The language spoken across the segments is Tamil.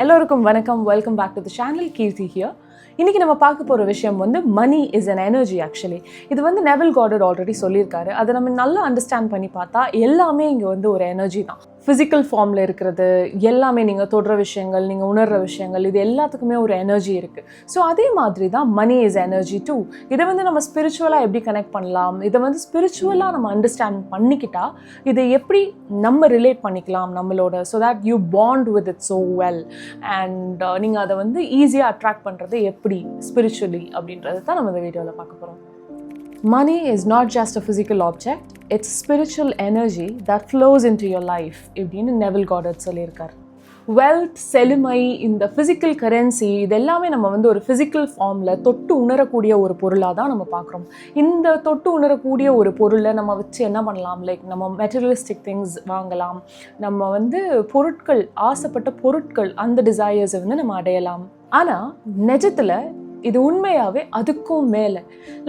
எல்லோருக்கும் வணக்கம். Welcome back to the channel Keerthi here இன்னைக்கு நம்ம பார்க்க போகிற விஷயம் வந்து money is an energy actually இது வந்து நெவல் காடர் ஆல்ரெடி சொல்லியிருக்காரு. அதை நம்ம நல்லா அண்டர்ஸ்டாண்ட் பண்ணி பார்த்தா எல்லாமே இங்கே வந்து ஒரு எனர்ஜி தான். ஃபிசிக்கல் ஃபார்மில் இருக்கிறது எல்லாமே நீங்கள் தொடுற விஷயங்கள் நீங்கள் உணர்ற விஷயங்கள் இது எல்லாத்துக்குமே ஒரு எனர்ஜி இருக்குது ஸோ அதே மாதிரி தான் மணி இஸ் எனர்ஜி டூ இதை வந்து நம்ம ஸ்பிரிச்சுவலாக எப்படி கனெக்ட் பண்ணலாம்? இதை வந்து ஸ்பிரிச்சுவலாக நம்ம அண்டர்ஸ்டாண்ட் பண்ணிக்கிட்டா இதை எப்படி நம்ம ரிலேட் பண்ணிக்கலாம் நம்மளோட? So that you bond with it so well and நீங்கள் அதை வந்து ஈஸியாக அட்ராக்ட் பண்ணுறது எப்படி ஸ்பிரிச்சுவலி அப்படின்றது தான் நம்ம இந்த வீடியோவில் பார்க்க போகிறோம் money is not just a physical object it's spiritual energy that flows into your life இப்படின்னு நெவில் காடர்ட் சொல்லியிருக்கார். வெல்த் செழுமை இந்த ஃபிசிக்கல் கரன்சி இது எல்லாமே நம்ம வந்து ஒரு ஃபிசிக்கல் ஃபார்மில் தொட்டு உணரக்கூடிய ஒரு பொருளாக தான் நம்ம பார்க்குறோம். இந்த தொட்டு உணரக்கூடிய ஒரு பொருளை நம்ம வச்சு என்ன பண்ணலாம்? லைக் நம்ம மெட்டீரியலிஸ்டிக் திங்ஸ் வாங்கலாம். நம்ம வந்து பொருட்கள் ஆசைப்பட்ட பொருட்கள் அந்த டிசையர்ஸை வந்து நம்ம அடையலாம். ஆனால் நிஜத்தில் இது உண்மையாகவே அதுக்கும் மேலே.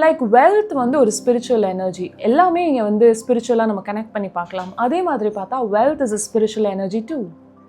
லைக் வெல்த் வந்து ஒரு ஸ்பிரிச்சுவல் எனர்ஜி எல்லாமே இங்கே வந்து ஸ்பிரிச்சுவலாக நம்ம கனெக்ட் பண்ணி பார்க்கலாம். அதே மாதிரி பார்த்தா wealth is a spiritual energy too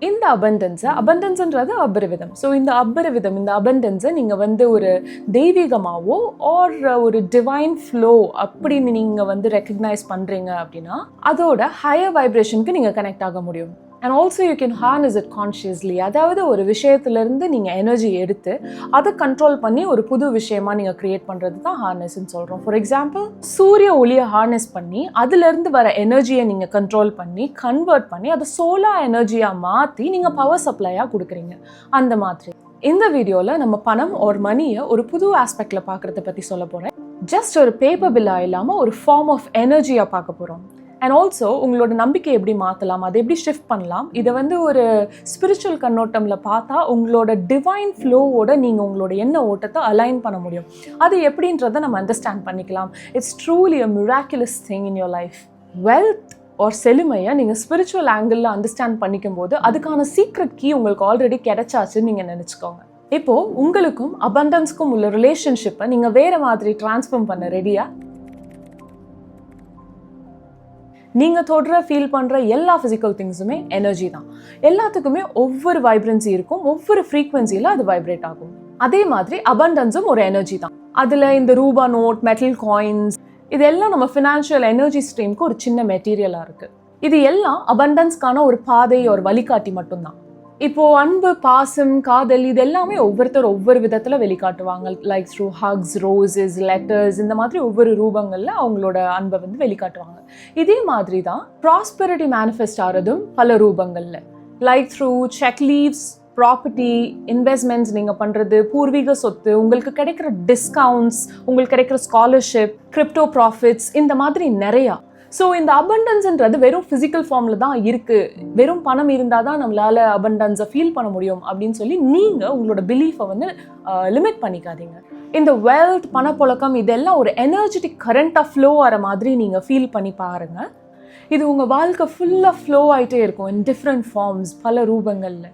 இந்த அபண்டன்ஸை அபண்டன்ஸ்ன்றது அபரிவிதம். ஸோ இந்த அபரிவிதம் இந்த அபண்டன்ஸை நீங்கள் வந்து ஒரு தெய்வீகமாகவோ ஆர் ஒரு டிவைன் ஃப்ளோ அப்படின்னு நீங்கள் வந்து ரெக்கக்னைஸ் பண்ணுறீங்க அப்படின்னா அதோட ஹையர் வைப்ரேஷனுக்கு நீங்கள் கனெக்ட் ஆக முடியும். And also you can harness it consciously அதாவது ஒரு விஷயத்துலேருந்து நீங்கள் எனர்ஜி எடுத்து அதை கண்ட்ரோல் பண்ணி ஒரு புது விஷயமாக நீங்கள் க்ரியேட் பண்ணுறது தான் ஹார்னஸ்ன்னு சொல்கிறோம் ஃபார் எக்ஸாம்பிள் சூரிய ஒளியை ஹார்னஸ் பண்ணி அதுலேருந்து வர எனர்ஜியை நீங்கள் கண்ட்ரோல் பண்ணி கன்வெர்ட் பண்ணி அதை சோலார் எனர்ஜியாக மாற்றி நீங்கள் பவர் சப்ளையாக கொடுக்குறீங்க. அந்த மாதிரி. இந்த வீடியோவில் நம்ம பணம் ஒரு மணியை ஒரு புது ஆஸ்பெக்டில் பார்க்குறத பற்றி சொல்ல போகிறேன் ஜஸ்ட் ஒரு பேப்பர் பில்லாக இல்லாமல் ஒரு ஃபார்ம் ஆஃப் எனர்ஜியாக பார்க்க போகிறோம் அண்ட் ஆல்சோ உங்களோட நம்பிக்கை எப்படி மாற்றலாம் அதை எப்படி ஷிஃப்ட் பண்ணலாம்? இதை வந்து ஒரு ஸ்பிரிச்சுவல் கண்ணோட்டமில் பார்த்தா உங்களோட டிவைன் ஃப்ளோவோட நீங்கள் உங்களோட எண்ண ஓட்டத்தை அலைன் பண்ண முடியும். அது எப்படின்றத நம்ம அண்டர்ஸ்டாண்ட் பண்ணிக்கலாம். It's truly a miraculous thing in your life wealth ஒரு செழுமையை நீங்கள் ஸ்பிரிச்சுவல் ஆங்கிளில் அண்டர்ஸ்டாண்ட் பண்ணிக்கும் போது அதுக்கான சீக்ரெட் கீ உங்களுக்கு ஆல்ரெடி கிடைச்சாச்சுன்னு நீங்கள் நினச்சிக்கோங்க. இப்போது உங்களுக்கும் அபண்டன்ஸ்க்கும் உள்ள ரிலேஷன்ஷிப்பை நீங்கள் வேறு மாதிரி டிரான்ஸ்ஃபார்ம் பண்ண ரெடியாக நீங்கள் தொடுற ஃபீல் பண்ணுற எல்லா ஃபிசிக்கல் திங்ஸுமே எனர்ஜி தான். எல்லாத்துக்குமே ஒவ்வொரு வைப்ரன்சி இருக்கும் ஒவ்வொரு ஃப்ரீக்வன்சியில் அது வைப்ரேட் ஆகும். அதே மாதிரி அபண்டன்ஸும் ஒரு எனர்ஜி தான். அதில் இந்த ரூபா நோட் மெட்டல் காயின்ஸ் இதெல்லாம் நம்ம ஃபினான்ஷியல் எனர்ஜி ஸ்ட்ரீம்க்கு ஒரு சின்ன மெட்டீரியலாக இருக்குது இது எல்லாம் அபண்டன்ஸ்க்கான ஒரு பாதை ஒரு வழிகாட்டி மட்டும்தான். இப்போ அன்பு பாசம் காதல் இது எல்லாமே ஒவ்வொருத்தர் ஒவ்வொரு விதத்தில் வெளிக்காட்டுவாங்க. Like through hugs roses letters இந்த மாதிரி ஒவ்வொரு ரூபங்களில் அவங்களோட அன்பை வந்து வெளிக்காட்டுவாங்க. இதே மாதிரி தான் ப்ராஸ்பெரிட்டி மேனிஃபெஸ்ட் ஆகிறதும் பல ரூபங்களில். Like through cheque leaves property investments நீங்கள் பண்ணுறது பூர்வீக சொத்து உங்களுக்கு கிடைக்கிற டிஸ்கவுண்ட்ஸ் உங்களுக்கு கிடைக்கிற ஸ்காலர்ஷிப் கிரிப்டோ ப்ராஃபிட்ஸ் இந்த மாதிரி நிறையா ஸோ இந்த அபண்டன்ஸ்ன்றது வெறும் ஃபிசிக்கல் ஃபார்மில் தான் இருக்குது வெறும் பணம் இருந்தால் தான் நம்மளால் அபண்டன்ஸை ஃபீல் பண்ண முடியும் அப்படின்னு சொல்லி நீங்கள் உங்களோட பிலீஃபை வந்து லிமிட் பண்ணிக்காதீங்க. இந்த வெல்த் பணப்புழக்கம் இதெல்லாம் ஒரு எனர்ஜெட்டிக் கரண்ட்டாக ஃப்ளோ ஆகிற மாதிரி நீங்கள் ஃபீல் பண்ணி பாருங்கள் இது உங்கள் வாழ்க்கை ஃபுல்லாக ஃப்ளோ ஆகிட்டே இருக்கும் இன் டிஃப்ரெண்ட் ஃபார்ம்ஸ் பல ரூபங்களில்.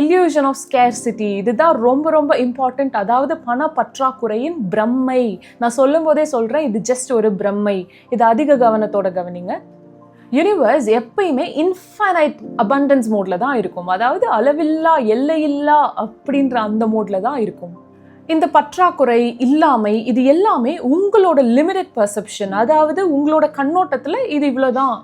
இல்யூஷன் ஆஃப் ஸ்கேர்சிட்டி இதுதான் ரொம்ப ரொம்ப இம்பார்ட்டண்ட் அதாவது பண பற்றாக்குறையின் பிரம்மை. நான் சொல்லும் போதே சொல்கிறேன் இது ஜஸ்ட் ஒரு பிரம்மை. இது அதிக கவனத்தோட கவனிங்க. யூனிவர்ஸ் எப்பயுமே இன்ஃபைனைட் அபண்டன்ஸ் மோடில் தான் இருக்கும். அதாவது அளவில்லா எல்லையில்லா அப்படின்ற அந்த மோடில் தான் இருக்கும். இந்த பற்றாக்குறை இல்லாமை இது எல்லாமே உங்களோட லிமிடெட் பர்செப்ஷன் அதாவது உங்களோட கண்ணோட்டத்தில் இது இவ்வளோதான்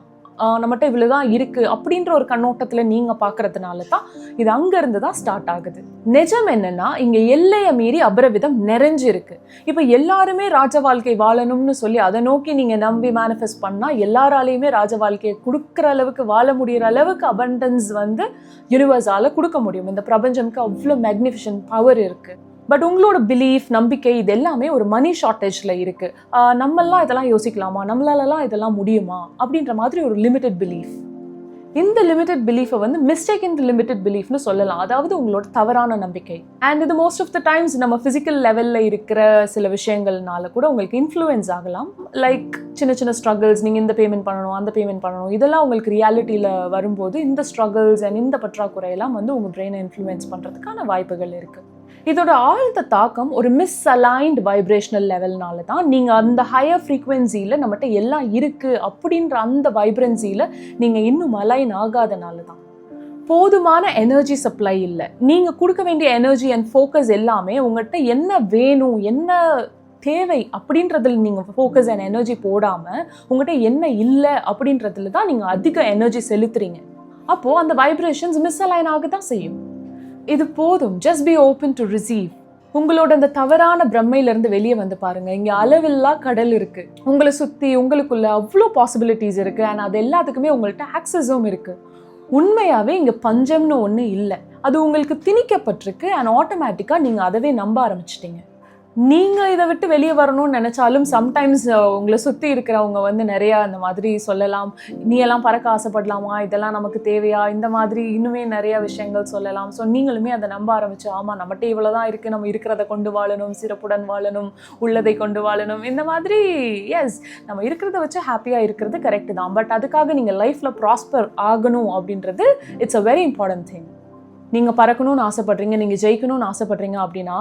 நம்மகிட்ட இவ்வளோ தான் இருக்குது அப்படின்ற ஒரு கண்ணோட்டத்தில் நீங்கள் பார்க்கறதுனால தான் இது அங்கேருந்து தான் ஸ்டார்ட் ஆகுது. நிஜம் என்னென்னா இங்கே எல்லையை மீறி அபரவிதம் நிறைஞ்சிருக்கு. இப்போ எல்லாருமே ராஜ வாழ்க்கை வாழணும்னு சொல்லி அதை நோக்கி நீங்கள் நம்பி மேனிஃபெஸ்ட் பண்ணால் எல்லாராலையுமே ராஜ வாழ்க்கையை கொடுக்குற அளவுக்கு வாழ முடிகிற அளவுக்கு அபண்டன்ஸ் வந்து யூனிவர்ஸால் கொடுக்க முடியும். இந்த பிரபஞ்சம்க்கு அவ்வளோ மேக்னிஃபிஷன் பவர் இருக்குது பட் உங்களோட பிலீஃப் நம்பிக்கை இது எல்லாமே ஒரு மணி ஷார்ட்டேஜில் இருக்குது நம்மளாம் இதெல்லாம் யோசிக்கலாமா? நம்மளாலலாம் இதெல்லாம் முடியுமா? அப்படின்ற மாதிரி ஒரு லிமிட்டட் பிலீஃப் இந்த லிமிட்டட் பிலீஃபை வந்து மிஸ்டேக் இன் லிமிட்டட் பிலீஃப்னு சொல்லலாம். அதாவது உங்களோட தவறான நம்பிக்கை. அண்ட் இது மோஸ்ட் ஆஃப் த டைம்ஸ் நம்ம ஃபிசிக்கல் லெவலில் இருக்கிற சில விஷயங்கள்னால கூட உங்களுக்கு இன்ஃப்ளூயன்ஸ் ஆகலாம். லைக் சின்ன சின்ன ஸ்ட்ரகிள்ஸ் நீங்கள் இந்த பேமெண்ட் பண்ணணும் அந்த பேமெண்ட் பண்ணணும் இதெல்லாம் உங்களுக்கு ரியாலிட்டியில் வரும்போது இந்த ஸ்ட்ரகிள்ஸ் அண்ட் இந்த பற்றாக்குறையெல்லாம் வந்து உங்கள் பிரெயினை இன்ஃப்ளூயன்ஸ் பண்ணுறதுக்கான வாய்ப்புகள் இருக்குது இதோட ஆழ்ந்த தாக்கம் ஒரு மிஸ் அலைன்ட் வைப்ரேஷனல் லெவல்னால தான். நீங்கள் அந்த ஹையர் ஃப்ரீக்குவென்சியில் நம்மகிட்ட எல்லாம் இருக்குது அப்படின்ற அந்த வைப்ரன்சியில் நீங்கள் இன்னும் அலைன் ஆகாதனால தான். போதுமான எனர்ஜி சப்ளை இல்லை. நீங்கள் கொடுக்க வேண்டிய எனர்ஜி அண்ட் ஃபோக்கஸ் எல்லாமே உங்கள்கிட்ட என்ன வேணும் என்ன தேவை அப்படின்றதில் நீங்கள் ஃபோக்கஸ் அண்ட் எனர்ஜி போடாமல் உங்கள்கிட்ட என்ன இல்லை அப்படின்றதுல தான் நீங்கள் அதிக எனர்ஜி செலுத்துறீங்க. அப்போது அந்த வைப்ரேஷன்ஸ் மிஸ் அலைன் ஆக தான் செய்யும். இது போதும். Just be open to receive உங்களோட அந்த தவறான பிரம்மையிலேருந்து வெளியே வந்து பாருங்கள் இங்கே அளவில்லா கடல் இருக்குது உங்களை சுற்றி உங்களுக்குள்ள அவ்வளோ பாசிபிலிட்டிஸ் இருக்குது அண்ட் அது எல்லாத்துக்குமே உங்கள்கிட்ட ஆக்சஸும் இருக்குது உண்மையாகவே இங்கே பஞ்சம்னு ஒன்று இல்லை. அது உங்களுக்கு திணிக்கப்பட்டிருக்கு. அண்ட் ஆட்டோமேட்டிக்காக நீங்கள் அதவே நம்ப ஆரம்பிச்சிட்டிங்க. நீங்கள் இதை விட்டு வெளியே வரணும்னு நினச்சாலும் சம்டைம்ஸ் உங்களை சுற்றி இருக்கிறவங்க வந்து நிறையா இந்த மாதிரி சொல்லலாம். நீ எல்லாம் பறக்க ஆசைப்படலாமா? இதெல்லாம் நமக்கு தேவையா? இந்த மாதிரி இன்னுமே நிறையா விஷயங்கள் சொல்லலாம். ஸோ நீங்களுமே அதை நம்ப ஆரம்பிச்சு ஆமாம் நம்மகிட்ட இவ்வளோ தான் இருக்குது நம்ம இருக்கிறத கொண்டு வாழணும் சிறப்புடன் வாழணும் உள்ளதை கொண்டு வாழணும். இந்த மாதிரி எஸ் நம்ம இருக்கிறத வச்சு ஹாப்பியாக இருக்கிறது கரெக்டு தான். பட் அதுக்காக நீங்கள் லைஃப்பில் ப்ராஸ்பர் ஆகணும் அப்படின்றது it's a very important thing நீங்கள் பறக்கணும்னு ஆசைப்பட்றீங்க நீங்கள் ஜெயிக்கணும்னு ஆசைப்பட்றீங்க அப்படின்னா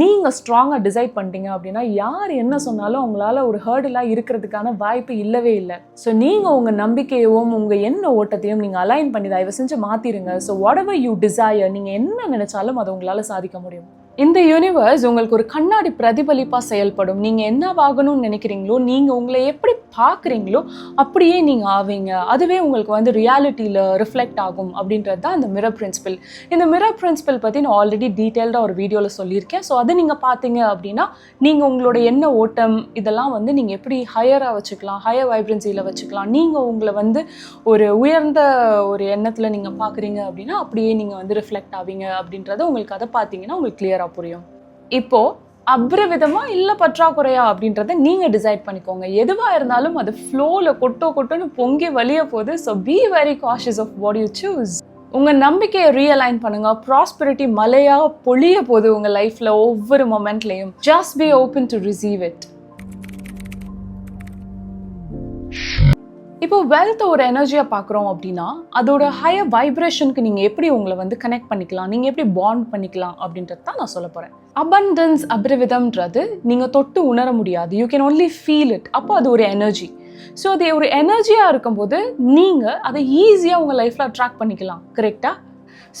நீங்கள் ஸ்ட்ராங்காக டிசைட் பண்ணிட்டீங்க அப்படின்னா யார் என்ன சொன்னாலும் உங்களால் ஒரு ஹேர்டலாக இருக்கிறதுக்கான வாய்ப்பு இல்லவே இல்லை. ஸோ நீங்கள் உங்கள் நம்பிக்கையவும் உங்கள் என்ன ஓட்டத்தையும் நீங்கள் அலைன் பண்ணி தயவு செஞ்சு மாற்றிடுங்க so whatever you desire நீங்கள் என்ன நினச்சாலும் அதை உங்களால் சாதிக்க முடியும். இந்த யூனிவர்ஸ் உங்களுக்கு ஒரு கண்ணாடி பிரதிபலிப்பாக செயல்படும். நீங்கள் என்னவாகணும்னு நினைக்கிறீங்களோ நீங்கள் உங்களை எப்படி பார்க்குறீங்களோ அப்படியே நீங்கள் ஆவீங்க. அதுவே உங்களுக்கு வந்து ரியாலிட்டியில் ரிஃப்ளெக்ட் ஆகும் அப்படின்றது தான் அந்த மிரர் பிரின்சிபல் இந்த மிரர் பிரின்சிபல் பற்றி நான் ஆல்ரெடி டீட்டெயில்டாக ஒரு வீடியோவில் சொல்லியிருக்கேன். ஸோ அதை நீங்கள் பார்த்தீங்க அப்படின்னா நீங்கள் உங்களோட எண்ண ஓட்டம் இதெல்லாம் வந்து நீங்கள் எப்படி ஹையராக வச்சுக்கலாம் ஹையர் வைப்ரன்சியில் வச்சுக்கலாம். நீங்கள் உங்களை வந்து ஒரு உயர்ந்த ஒரு எண்ணத்தில் நீங்கள் பார்க்குறீங்க அப்படின்னா அப்படியே நீங்கள் வந்து ரிஃப்ளெக்ட் ஆவீங்க அப்படின்றத உங்களுக்கு அதை பார்த்தீங்கன்னா உங்களுக்கு கிளியராக புரியும். இப்போது அப்ரவிதமா இல்லை பற்றாக்குறையா அப்படின்றத நீங்கள் டிசைட் பண்ணிக்கோங்க. எதுவாக இருந்தாலும் அது ஃப்ளோவில் கொட்டோ கொட்டோன்னு பொங்கி வழிய போகுது so be very cautious of what you choose உங்கள் நம்பிக்கையை ரீஅலைன் பண்ணுங்கள் ப்ராஸ்பெரிட்டி மலையாக பொழிய போகுது உங்கள் லைஃப்பில் ஒவ்வொரு மொமெண்ட்லேயும் just be open to receive it இப்போ வெல்த் ஒரு எனர்ஜியாக பார்க்குறோம் அப்படின்னா அதோட ஹையர் வைப்ரேஷனுக்கு நீங்கள் எப்படி உங்களை வந்து கனெக்ட் பண்ணிக்கலாம்? நீங்கள் எப்படி பாண்ட் பண்ணிக்கலாம் அப்படின்றது தான் நான் சொல்ல போகிறேன் அபண்டன்ஸ் அபிரவிதம்ன்றது நீங்கள் தொட்டு உணர முடியாது. You can only feel it அப்போ அது ஒரு எனர்ஜி ஸோ அது ஒரு எனர்ஜியாக இருக்கும்போது நீங்கள் அதை ஈஸியாக உங்கள் லைஃப்பில் அட்ராக்ட் பண்ணிக்கலாம். கரெக்டாக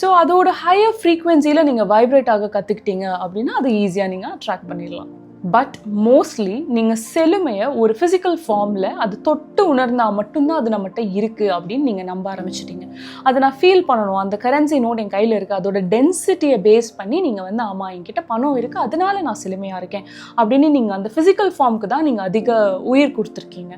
ஸோ அதோட ஹையர் ஃப்ரீக்குவென்சியில் நீங்கள் வைப்ரேட் ஆக கற்றுக்கிட்டீங்க அப்படின்னா அதை ஈஸியாக நீங்கள் அட்ராக்ட் பண்ணிடலாம். பட் மோஸ்ட்லி நீங்கள் செழுமையை ஒரு ஃபிசிக்கல் ஃபார்மில் அது தொட்டு உணர்ந்தால் மட்டும்தான் அது நம்மகிட்ட இருக்குது அப்படின்னு நீங்கள் நம்ப ஆரம்பிச்சிட்டிங்க. அதை நான் ஃபீல் பண்ணணும். அந்த கரன்சி நோட் என் கையில் இருக்குது அதோட டென்சிட்டியை பேஸ் பண்ணி நீங்கள் வந்து ஆமாம் என்கிட்ட பணம் இருக்குது அதனால நான் செழுமையாக இருக்கேன் அப்படின்னு நீங்கள் அந்த ஃபிசிக்கல் ஃபார்முக்கு தான் நீங்கள் அதிக உயிர் கொடுத்துருக்கீங்க.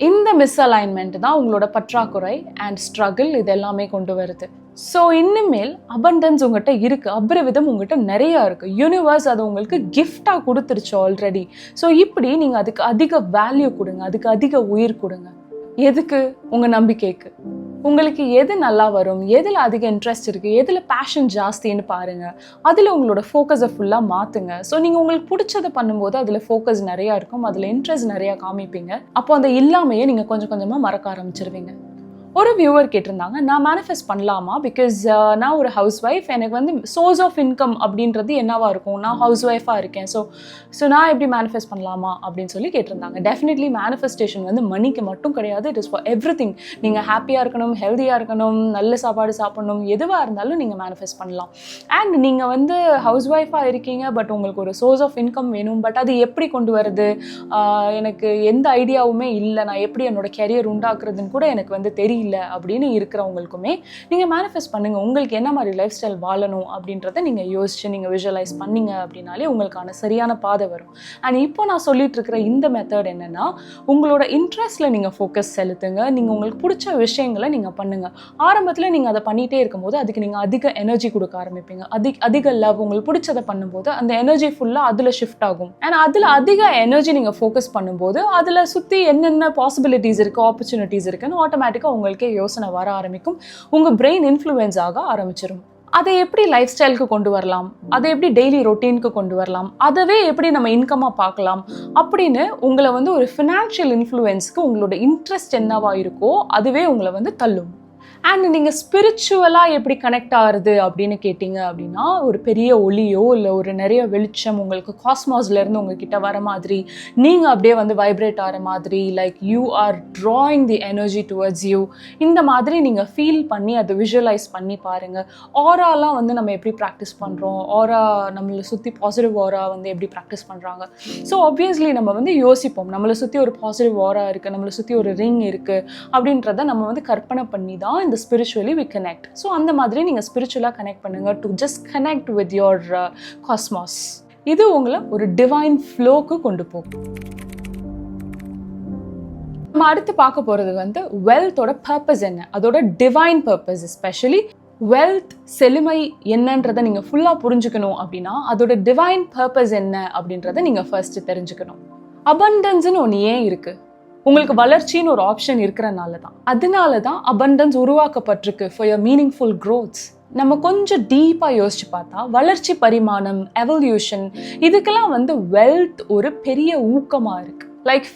இந்த மிஸ் அலைன்மெண்ட் தான் உங்களோட பற்றாக்குறை அண்ட் ஸ்ட்ரகிள் இது எல்லாமே கொண்டு வருது. ஸோ இனிமேல் அபண்டன்ஸ் உங்கள்கிட்ட இருக்குது அபரவிதம் உங்கள்கிட்ட நிறையா இருக்குது யூனிவர்ஸ் அது உங்களுக்கு கிஃப்டாக கொடுத்துருச்சு ஆல்ரெடி ஸோ இப்படி நீங்கள் அதுக்கு அதிக வேல்யூ கொடுங்க அதுக்கு அதிக உயிர் கொடுங்க. எதுக்கு? உங்கள் நம்பிக்கைக்கு. உங்களுக்கு எது நல்லா வரும்? எதில் அதிக இன்ட்ரெஸ்ட் இருக்குது எதில் பேஷன் ஜாஸ்தின்னு பாருங்கள் அதில் உங்களோட ஃபோக்கஸை ஃபுல்லாக மாற்றுங்க ஸோ நீங்கள் உங்களுக்கு பிடிச்சதை பண்ணும்போது அதில் ஃபோக்கஸ் நிறையா இருக்கும். அதில் இன்ட்ரெஸ்ட் நிறையா காமிப்பீங்க. அப்போ அந்த இல்லாமையே நீங்கள் கொஞ்சம் கொஞ்சமாக மறக்க ஆரம்பிச்சிருவீங்க. ஒரு வியூவர் கேட்டிருந்தாங்க நான் மேனிஃபெஸ்ட் பண்ணலாமா? பிகாஸ் uh, நான் ஒரு ஹவுஸ் ஒய்ஃப் எனக்கு வந்து சோர்ஸ் ஆஃப் இன்கம் அப்படின்றது என்னவா இருக்கும்? நான் ஹவுஸ் ஒய்ஃபாக இருக்கேன். ஸோ ஸோ நான் எப்படி மேனிஃபெஸ்ட் பண்ணலாமா? அப்படின்னு சொல்லி கேட்டிருந்தாங்க. டெஃபினெட்லி மேனிஃபெஸ்டேஷன் வந்து மணிக்கு மட்டும் கிடையாது. It is for everything நீங்கள் ஹாப்பியாக இருக்கணும் ஹெல்த்தியாக இருக்கணும் நல்ல சாப்பாடு சாப்பிடணும் எதுவாக இருந்தாலும் நீங்கள் மேனிஃபெஸ்ட் பண்ணலாம். அண்ட் நீங்கள் வந்து ஹவுஸ் ஒய்ஃபாக இருக்கீங்க பட் உங்களுக்கு ஒரு சோர்ஸ் ஆஃப் இன்கம் வேணும் பட் அது எப்படி கொண்டு வருது? எனக்கு எந்த ஐடியாவுமே இல்லை. நான் எப்படி என்னோட கெரியர் உண்டாக்குறதுன்னு கூட எனக்கு வந்து தெரியல. அப்படின்னு இருக்கிறவங்களுக்குமே நீங்கள் மேனிஃபெஸ்ட் பண்ணுங்கள் உங்களுக்கு என்ன மாதிரி லைஃப் ஸ்டைல் வாழணும் அப்படின்றத நீங்கள் யோசிச்சு நீங்கள் விஷுவலைஸ் பண்ணீங்க அப்படின்னாலே உங்களுக்கான சரியான பாதை வரும். அண்ட் இப்போ நான் சொல்லிட்டு இருக்கிற இந்த மெத்தட் என்னென்னா உங்களோட இன்ட்ரெஸ்ட்டில் நீங்கள் ஃபோக்கஸ் செலுத்துங்க. நீங்கள் உங்களுக்கு பிடிச்ச விஷயங்களை நீங்கள் பண்ணுங்கள் ஆரம்பத்தில் நீங்கள் அதை பண்ணிகிட்டே இருக்கும்போது அதுக்கு நீங்கள் அதிக எனர்ஜி கொடுக்க ஆரம்பிப்பீங்க. அதிக அதிக லவ் உங்களுக்கு பிடிச்சதை பண்ணும்போது அந்த எனர்ஜி ஃபுல்லாக அதில் ஷிஃப்ட் ஆகும். அண்ட் அதில் அதிக எனர்ஜி நீங்கள் ஃபோக்கஸ் பண்ணும்போது அதில் சுற்றி என்னென்ன பாசிபிலிட்டிஸ் இருக்குது ஆப்பர்ச்சுனிட்டிஸ் இருக்குன்னு ஆட்டோமேட்டிக்காக உங்களுக்கு யோசனை வர ஆரம்பிக்கும். உங்கள் பிரெயின் இன்ஃப்ளூயன்ஸ் ஆக ஆரம்பிச்சிடும் அதை எப்படி லைஃப் ஸ்டைலுக்கு கொண்டு வரலாம்? அதை எப்படி டெய்லி ரொட்டீனுக்கு கொண்டு வரலாம்? அதவே எப்படி நம்ம இன்கமாக பார்க்கலாம்? அப்படின்னு உங்களை வந்து ஒரு ஃபினான்ஷியல் இன்ஃப்ளூயன்ஸ்க்கு உங்களோட இன்ட்ரெஸ்ட் என்னவா இருக்கோ அதுவே உங்களை வந்து தள்ளும். அண்ட் நீங்கள் ஸ்பிரிச்சுவலாக எப்படி கனெக்ட் ஆகுறது அப்படின்னு கேட்டிங்க அப்படின்னா ஒரு பெரிய ஒளியோ இல்லை ஒரு நிறைய வெளிச்சம் உங்களுக்கு காஸ்மாஸ்லேருந்து உங்ககிட்ட வர மாதிரி நீங்கள் அப்படியே வந்து வைப்ரேட் ஆகிற மாதிரி like you are drawing the energy towards you இந்த மாதிரி நீங்கள் ஃபீல் பண்ணி அதை விஷுவலைஸ் பண்ணி பாருங்கள் ஆராலாம் வந்து நம்ம எப்படி ப்ராக்டிஸ் பண்ணுறோம் ஆரா நம்மளை சுற்றி பாசிட்டிவ் ஆரா வந்து எப்படி ப்ராக்டிஸ் பண்ணுறாங்க ஸோ ஆப்வியஸ்லி நம்ம வந்து யோசிப்போம். நம்மளை சுற்றி ஒரு பாசிட்டிவ் ஆரா இருக்குது நம்மளை சுற்றி ஒரு ரிங் இருக்குது அப்படின்றத நம்ம வந்து கற்பனை பண்ணி தான் இந்த ஸ்பிரிச்சுவலி வி கனெக்ட் ஸோ அந்த மாதிரி நீங்கள் ஸ்பிரிச்சுவலாக கனெக்ட் பண்ணுங்கள் to just connect with your cosmos இது உங்களை ஒரு டிவைன் ஃப்ளோக்கு கொண்டு போகும். நம்ம அடுத்து பார்க்க போகிறது வந்து வெல்த்தோட பர்பஸ் என்ன? அதோட டிவைன் பர்பஸ் எஸ்பெஷலி வெல்த் செழுமை என்னன்றதை நீங்கள் ஃபுல்லாக புரிஞ்சுக்கணும் அப்படின்னா அதோட டிவைன் பர்பஸ் என்ன அப்படின்றத நீங்கள் ஃபர்ஸ்ட் தெரிஞ்சுக்கணும். அபண்டன்ஸ்னு ஒன்று ஏன் இருக்குது உங்களுக்கு வளர்ச்சின்னு ஒரு ஆப்ஷன் இருக்கிறனால தான் அதனால தான் அபண்டன்ஸ் உருவாக்கப்பட்டிருக்கு ஃபார் யர் மீனிங்ஃபுல் க்ரோத்ஸ் நம்ம கொஞ்சம் டீப்பாக யோசிச்சு பார்த்தா வளர்ச்சி பரிமாணம் எவல்யூஷன் இதுக்கெல்லாம் வந்து வெல்த் ஒரு பெரிய ஊக்கமாக இருக்குது like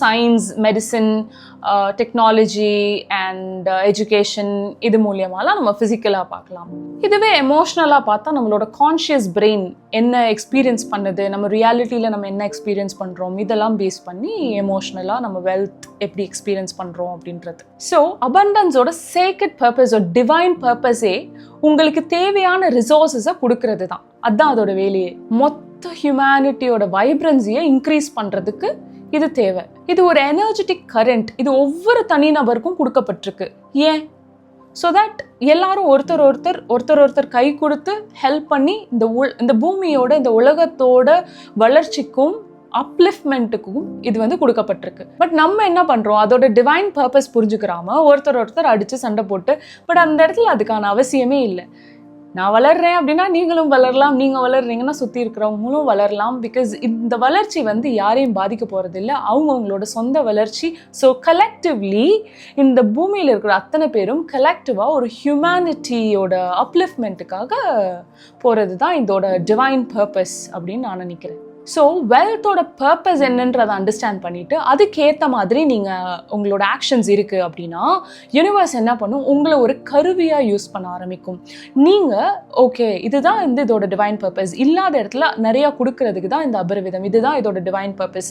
science, medicine, science technology technology uh, education இது மூலியமாலாம் நம்ம ஃபிசிக்கலாக பார்க்கலாம். இதுவே எமோஷ்னலாக பார்த்தா நம்மளோட கான்ஷியஸ் பிரெயின் என்ன எக்ஸ்பீரியன்ஸ் பண்ணுது நம்ம ரியாலிட்டியில் நம்ம என்ன எக்ஸ்பீரியன்ஸ் பண்ணுறோம் இதெல்லாம் பேஸ் பண்ணி எமோஷ்னலாக நம்ம வெல்த் எப்படி எக்ஸ்பீரியன்ஸ் பண்ணுறோம் அப்படின்றது. ஸோ அபண்டன்ஸோட சேக்கட் பர்பஸ் டிவைன் பர்பஸே உங்களுக்கு தேவையான ரிசோர்ஸஸை கொடுக்கறது தான். அதுதான் அதோட வேலையே. மொத்த ஹியூமனிட்டியோட வைப்ரன்சியை இன்க்ரீஸ் பண்ணுறதுக்கு இது தேவை. இது ஒரு எனர்ஜெட்டிக் கரண்ட் இது ஒவ்வொரு தனிநபருக்கும் கொடுக்கப்பட்டிருக்கு. ஏன்? ஸோ தட் எல்லாரும் ஒருத்தர் ஒருத்தர் ஒருத்தர் ஒருத்தர் கை கொடுத்து ஹெல்ப் பண்ணி இந்த உல் இந்த பூமியோட இந்த உலகத்தோட வளர்ச்சிக்கும் அப்லிஃப்ட்மெண்ட்டுக்கும் இது வந்து கொடுக்கப்பட்டிருக்கு. பட் நம்ம என்ன பண்ணுறோம் அதோட டிவைன் பர்பஸ் புரிஞ்சுக்கிறாம ஒருத்தர் ஒருத்தர் அடித்து சண்டை போட்டு பட் அந்த இடத்துல அதுக்கான அவசியமே இல்லை. நான் வளர்றேன் அப்படின்னா நீங்களும் வளரலாம் நீங்கள் வளர்றீங்கன்னா சுற்றி இருக்கிறவங்களும் வளரலாம். பிகாஸ் இந்த வளர்ச்சி வந்து யாரையும் பாதிக்க போகிறதில்ல அவங்கவுங்களோட சொந்த வளர்ச்சி. ஸோ கலெக்டிவ்லி இந்த பூமியில் இருக்கிற அத்தனை பேரும் கலெக்டிவாக ஒரு ஹியூமனிட்டியோட அப்லிஃப்ட்மெண்ட்டுக்காக போகிறது தான் இதோட டிவைன் பர்பஸ் அப்படின்னு நான் நினைக்கிறேன். ஸோ வெல்த்தோட பர்பஸ் என்னன்றதை அண்டர்ஸ்டாண்ட் பண்ணிவிட்டு அதுக்கேற்ற மாதிரி நீங்கள் உங்களோட ஆக்ஷன்ஸ் இருக்குது அப்படின்னா யூனிவர்ஸ் என்ன பண்ணும்? உங்களை ஒரு கருவியாக யூஸ் பண்ண ஆரம்பிக்கும். நீங்கள் ஓகே இதுதான் வந்து இதோட டிவைன் பர்பஸ் இல்லாத இடத்துல நிறையா கொடுக்கறதுக்கு தான் இந்த அபரிவிதம். இதுதான் இதோட டிவைன் பர்பஸ்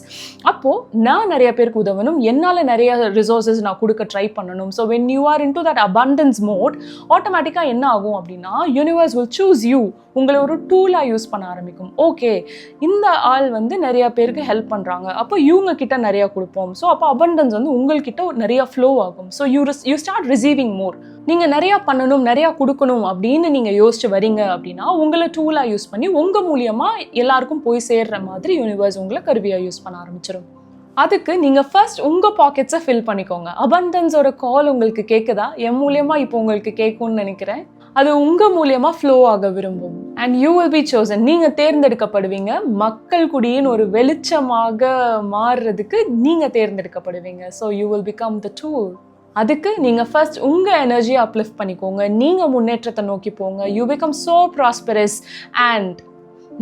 அப்போது நான் நிறைய பேருக்கு உதவணும். என்னால் நிறைய ரிசோர்ஸஸ் நான் கொடுக்க ட்ரை பண்ணணும். So when you are into that abundance mode ஆட்டோமேட்டிக்காக என்ன ஆகும் அப்படின்னா யூனிவர்ஸ் வில் சூஸ் யூ உங்களை ஒரு டூலாக யூஸ் பண்ண ஆரம்பிக்கும். ஓகே இந்த ஆள் வந்து நிறையா பேருக்கு ஹெல்ப் பண்ணுறாங்க அப்போ இவங்க கிட்ட நிறையா கொடுப்போம். ஸோ அப்போ அபண்டன்ஸ் வந்து உங்கள்கிட்ட நிறையா ஃப்ளோ ஆகும். So you you start receiving more நீங்கள் நிறையா பண்ணணும் நிறையா கொடுக்கணும் அப்படின்னு நீங்கள் யோசிச்சு வரீங்க அப்படின்னா உங்களை டூலாக யூஸ் பண்ணி உங்கள் மூலியமாக எல்லாருக்கும் போய் சேர்ற மாதிரி யூனிவர்ஸ் உங்களை கருவியாக யூஸ் பண்ண ஆரம்பிச்சிடும் அதுக்கு நீங்கள் ஃபர்ஸ்ட் உங்கள் பாக்கெட்ஸை ஃபில் பண்ணிக்கோங்க. அபண்டன்ஸோட கால் உங்களுக்கு கேட்குதா என் மூலியமாக இப்போ உங்களுக்கு கேட்கும்னு நினைக்கிறேன். அது உங்கள் மூலியமாக ஃப்ளோ ஆக விரும்பும். And you will be chosen நீங்கள் தேர்ந்தெடுக்கப்படுவீங்க. மக்கள் குடியின் ஒரு வெளிச்சமாக மாறுறதுக்கு நீங்கள் தேர்ந்தெடுக்கப்படுவீங்க. So you will become the tool அதுக்கு நீங்கள் ஃபர்ஸ்ட் உங்கள் எனர்ஜியை அப்லிஃப்ட் பண்ணிக்கோங்க. நீங்கள் முன்னேற்றத்தை நோக்கி போங்க. You become so prosperous and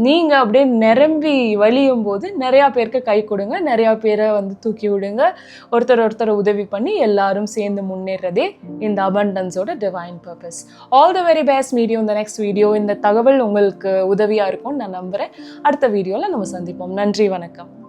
நீங்கள் அப்படியே நிரம்பி வழியும் போது நிறையா பேருக்கு கை கொடுங்க. நிறையா பேரை வந்து தூக்கி விடுங்க. ஒருத்தர் ஒருத்தர் உதவி பண்ணி எல்லாரும் சேர்ந்து முன்னேறதே இந்த அபண்டன்ஸோட divine purpose all the very best video இந்த நெக்ஸ்ட் வீடியோ இந்த தகவல் உங்களுக்கு உதவியாக இருக்கும்னு நான் நம்புகிறேன் அடுத்த வீடியோவில் நம்ம சந்திப்போம். நன்றி வணக்கம்.